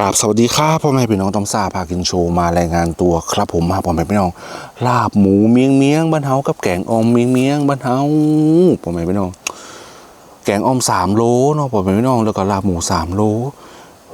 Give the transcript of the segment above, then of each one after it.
กราบสวัสดีครับพ่อแม่พี่น้องต้อมซาพากินโชว์มารายงานตัวครับผมมาพ่อแม่พี่น้อง ลาบหมูเมียงเมียงบ้านเฮากับแกงออมเมียงเมียงบ้านเฮาพ่อแม่พี่น้อง แกงออมสามโลเนาะพ่อแม่พี่น้องแล้วก็ลาบหมูสามโล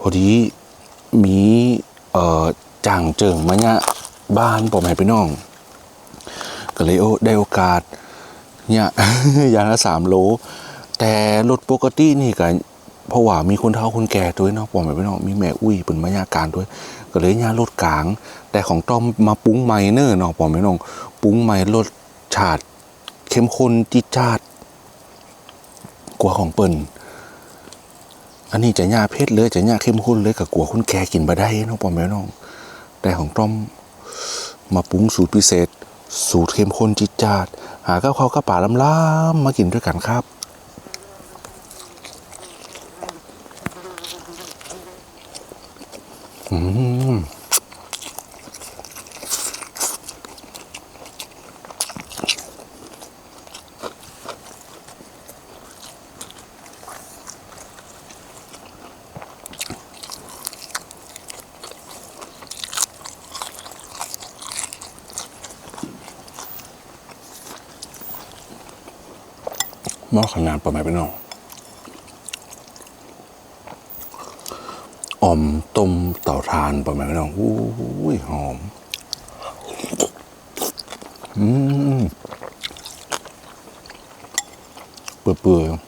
พอดีมีเอ่อจ่างเจิงมาเนี่ยบ้านพ่อแม่พี่น้องก็เลยโอได้โอกาสเนี่ยอย่างละสามโล แต่รถปกตินี่ก็ เพราะว่ามีคนเฒ่าคนแก่ด้วยเนาะผมไม่พี่น้องมีแม่อุ้ยเป็นมายาการด้วย ก็เลยย่ารถกลาง แต่ของต้อมมาปรุ้งใหม่เนอเนาะผมไม่น้องปรุ้งใหม่รสชาติเข้มข้นจิจาดกว่าของเปิ่นอันนี้จะย่าเพชรเลยจะย่าเข้มข้นเลยกับกลัวคนแก่กินมาได้เนาะผมไม่น้อง แต่ของต้อมมาปรุงสูตรพิเศษ สูตรเข้มข้นจิตจาดหาข้าวเขากระป่าล้ำๆมากินด้วยกันครับ อืมหม้อขนาดประมาณเป็นน้องอ่อ มต้มเต่าทานประมาณนั้นอู้ยหอม อืมเปื่อยๆ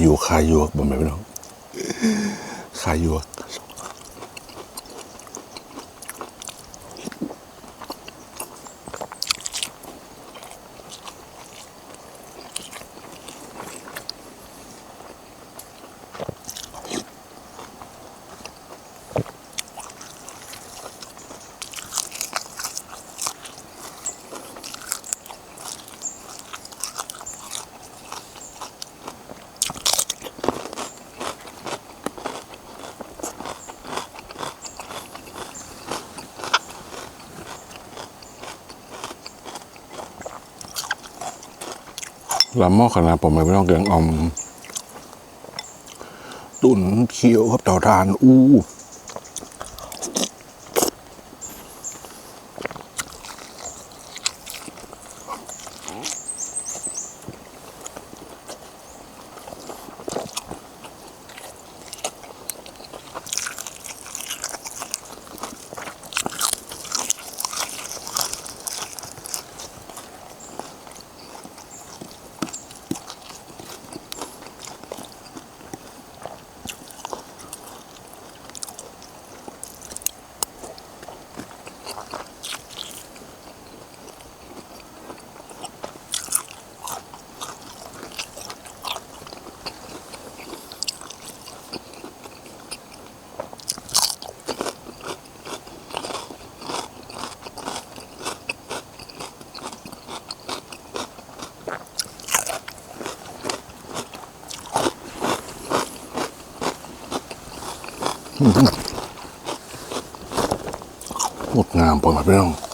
าอยู่ขาอยู่บ่แม่พี่น้องขาอยู่ ลำหม้อขนาดผมไม่ต้องเกลืองอม ตุนเคี้ยวครับเต่าทานอู้ งดงามปล่อยมาพี่น้อง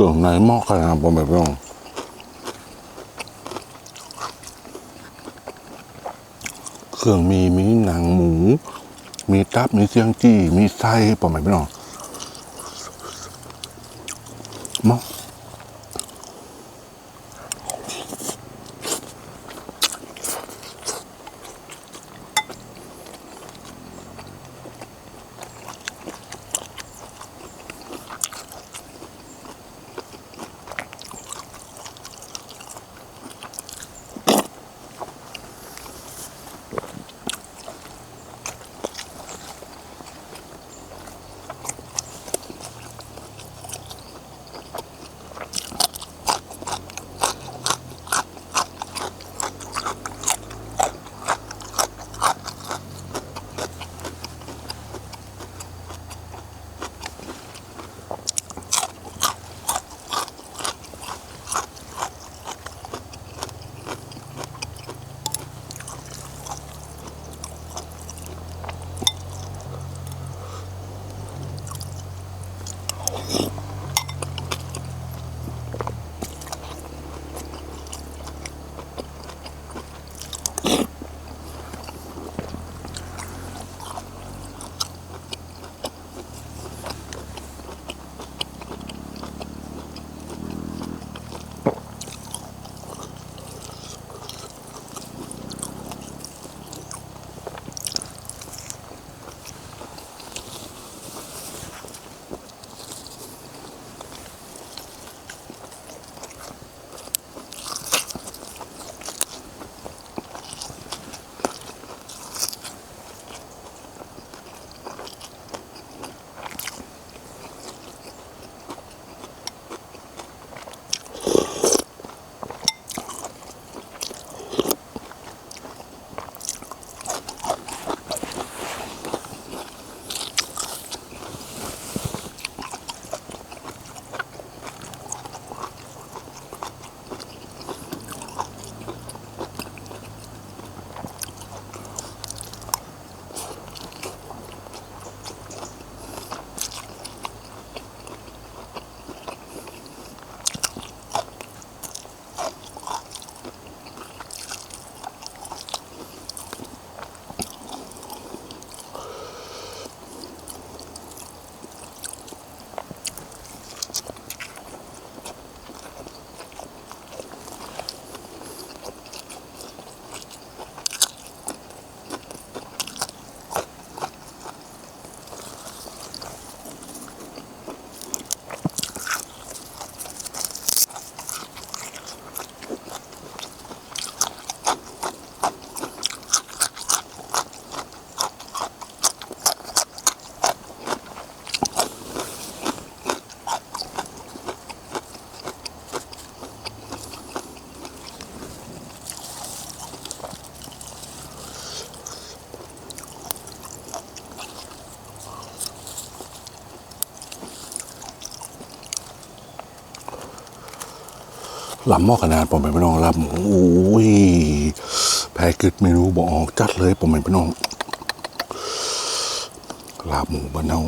เครื่องในหม้อขนาดผมแบบนี้เครื่องมีมีหนังหมู มีตับมีเสียงจี้มีไส้ผมแบบนี้หม้อ ลำหม้อขนาดผมเป็นพี่น้องลำโอ้ยแพ้กึดเมนูบอกออกจัดเลยผมเป็นพี่น้องลาบหมูบ้านเฮา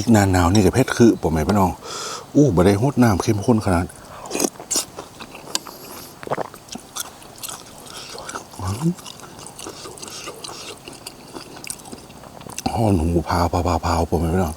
พริกหนาหนาวนี่กับเพชรคือผมไม่พี่น้องอู้บ่ได้ฮดน้ำเข้มข้นขนาดห่อหนูพาวพาวพาวพาวผมพี่น้อง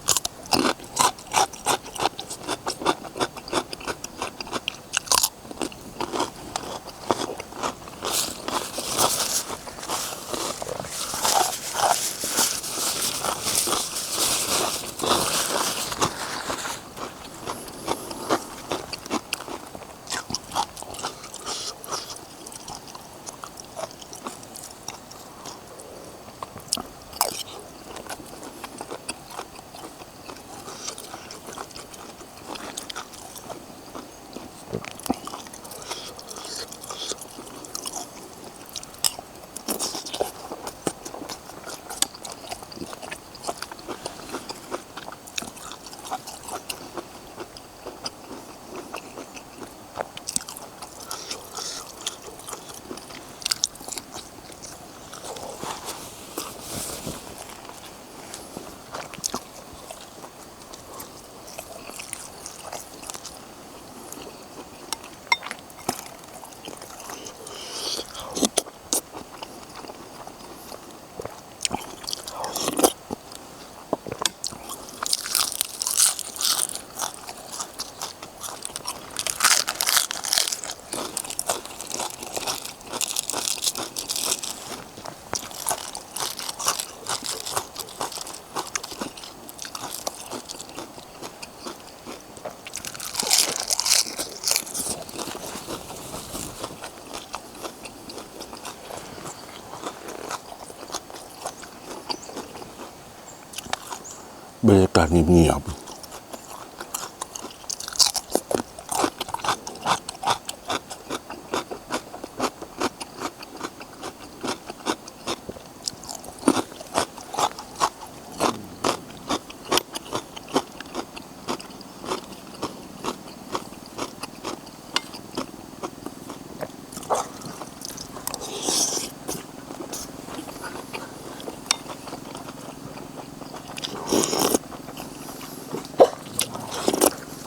ยบๆ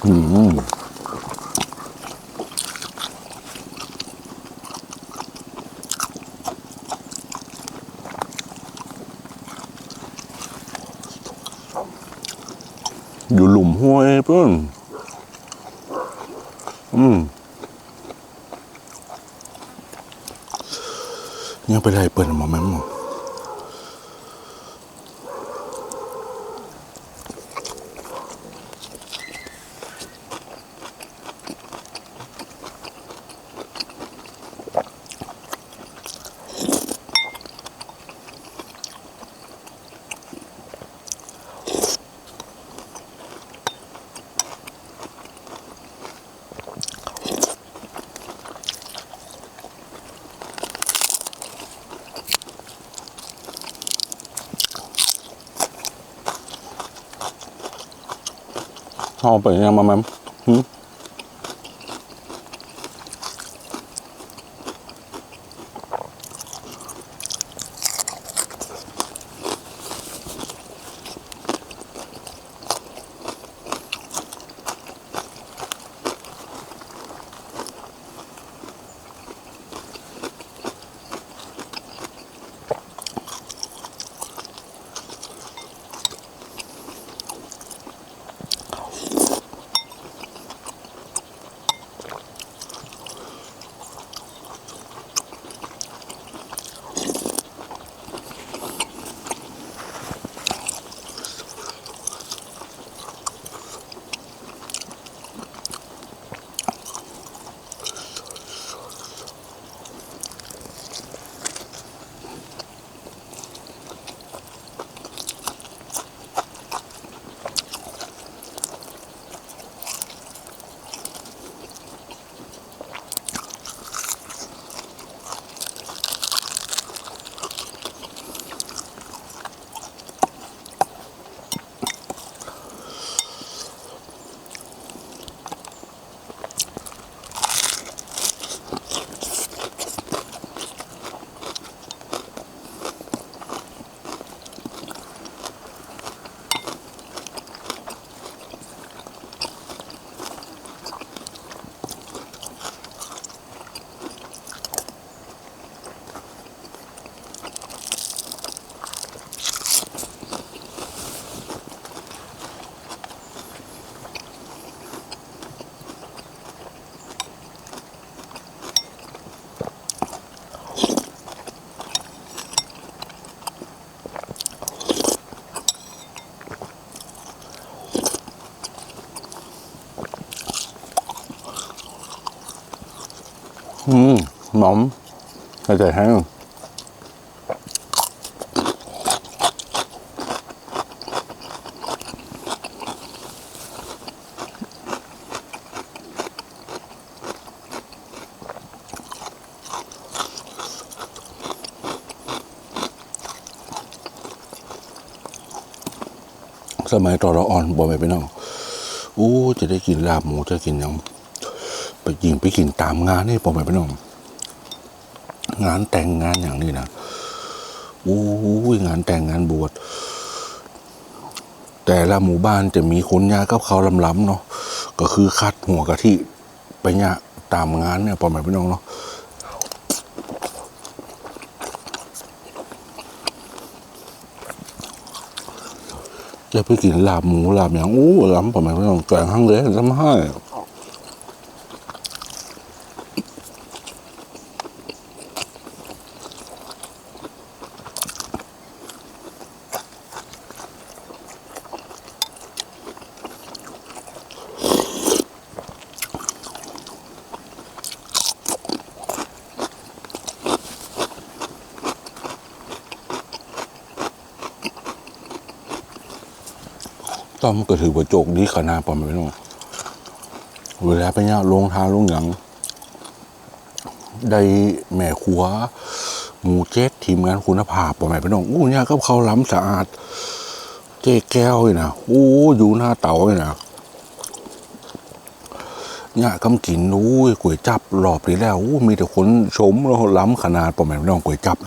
อืมอยู่หลุมห้วยเพิ่อนอืมยังไปไล่เปิดหมอแม่หมอ เอาไปยัง อมใส่ใจแห้งสมัยตอนเราอ่อนบ่ไปไปน้องอู้จะได้กินลาบหมูจะกินยังไปยิงไปกินตามงานนี่ผมไปน้อง งานแต่งงานอย่างนี้นะอู้ยงานแต่งงานบวช แต่ละหมู่บ้านจะมีคนยากับเขาวล้ำๆเนาะก็คือคัดหัวกะทิไปเนี่ยตามงานเนี่ยผมไปพี่น้องเนาะจะไปกินลาบหมูลาบอย่างอู้ล้ำผมไปพี่น้องแกงห้างเลยล้ำให้ ต้อมก็ถือว่าโจกดีขนาดปอมไม่น้องเวลาไปเนี่ยลงทางลงหยังได้แม่ครัวหมูเจ็ดทีมงานคุณภาพปอมไม่น้องอู้เนี่ยก็เขาล้ำสะอาด เจ๊แก้วเลยนะอู้อยู่หน้าเต๋าเลยนะเนี่ยคำกินอู้ยก๋วยจับรอบนี้แล้วอู้มีแต่คนชมแล้วล้ำขนาดปอมไม่น้องก๋วยจับ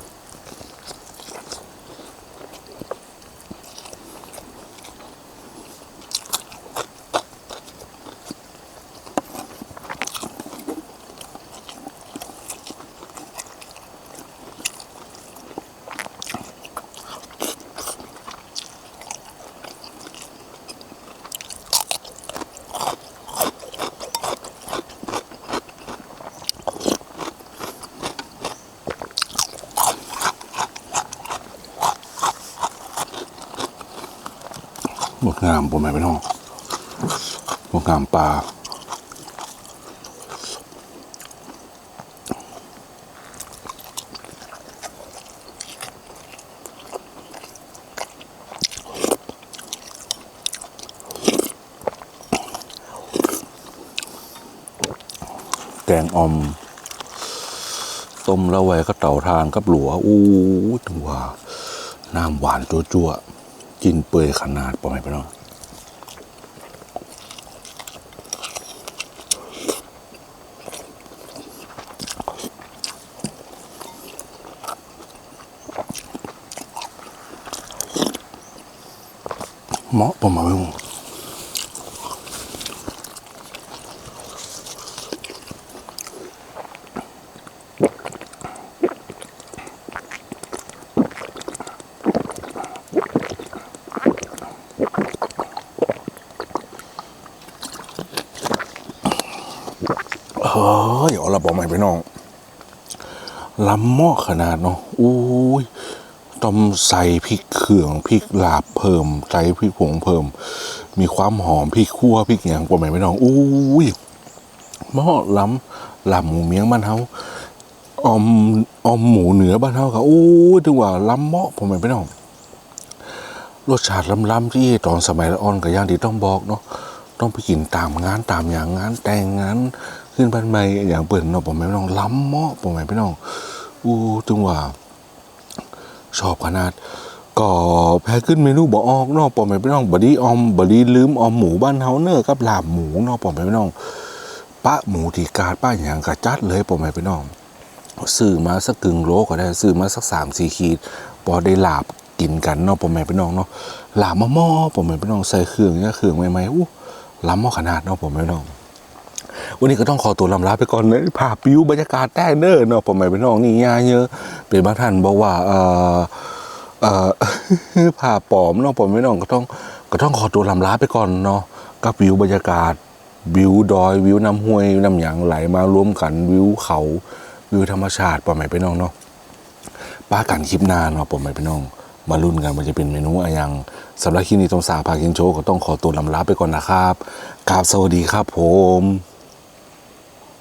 งามผมไม่ไปน้องหมดงามปลาแกงออมต้มล้วไว้ก็เต่าทานกับหลัวอู้ตัวน้ำหวานจั่วๆ กินเปื่อยขนาดปอยไปน้องเหมาะปอมมาไม่งเฮ้ยเอาละปอมไปน้องลำหมาะขนาดเนาะอู้ยต้องใส่พริกเขืองพริกลาบเพิ่มใส่พริกผงเพิ่ม มีความหอมพริกคั่วพริกอย่างปอมไปน้องอู้ยหมาะล้ำลาบหมูเมียงบ้านเฮาออมออมหมูเหนือบ้านเฮาค่ะอู้ยถึงว่าล้ำหมาะผมไปน้องรสชาติล้ำๆที่ตอนสมัยละอ่อนกับย่างที่ต้องบอกเนาะต้องไปกินตามงานตามอย่างงานแต่งงานขึ้นบ้านใหม่อย่างเปิดเนาะผมไม่น้องล้ำหมาะผมไม่น้อง อู้ถึงหว่าชอบขนาด ก็แพ้ขึ้นเมนูบ่ออกเนาะผมไม่น้องบดีออมบดีลืมออมหมูบ้านเฮาเนอร์กับลาบหมูเนาะผมไม่น้องปะหมูที่กาดป้าอย่างกระจัดเลยผมไม่น้องซื้อมาสักกึ่งโลก็ได้ซื้อมาสักสามสี่ขีดพอได้ลาบกินกันเนาะผมแม่พี่น้องเนาะลาบมะม่อผมแม่พี่น้องใส่เครื่องเนี่ยเครื่องใหม่ๆอู้ล้ำมอขนาดเนาะผมแม่พี่น้อง วันนี้ก็ต้องขอตัวลำลาไปก่อนเลยพาปิวบรรยากาศแต้เด้อเนาะผมแม่พี่น้องนี่ยาเยอะเป็นบางท่านบอกว่าเอ่อเอ่อผ่าปลอมเนาะผมไม่น้องก็ต้องก็ต้องขอตัวลำลาไปก่อนเนาะกับวิวบรรยากาศวิวดอยวิวน้ำห้วยน้ำหยางไหลมารวมกันวิวเขาวิวธรรมชาติปอมไหมพี่น้องเนาะป้ากันคลิปหน้าเนาะปอมไหมพี่น้อง มาลุ้นกันมันจะเป็นเมนูอะไรยังสำหรับคลิปนี้ตรงสาพากินโชว์ก็ต้องขอตัวลำลาไปก่อนนะครับกราบสวัสดีครับผม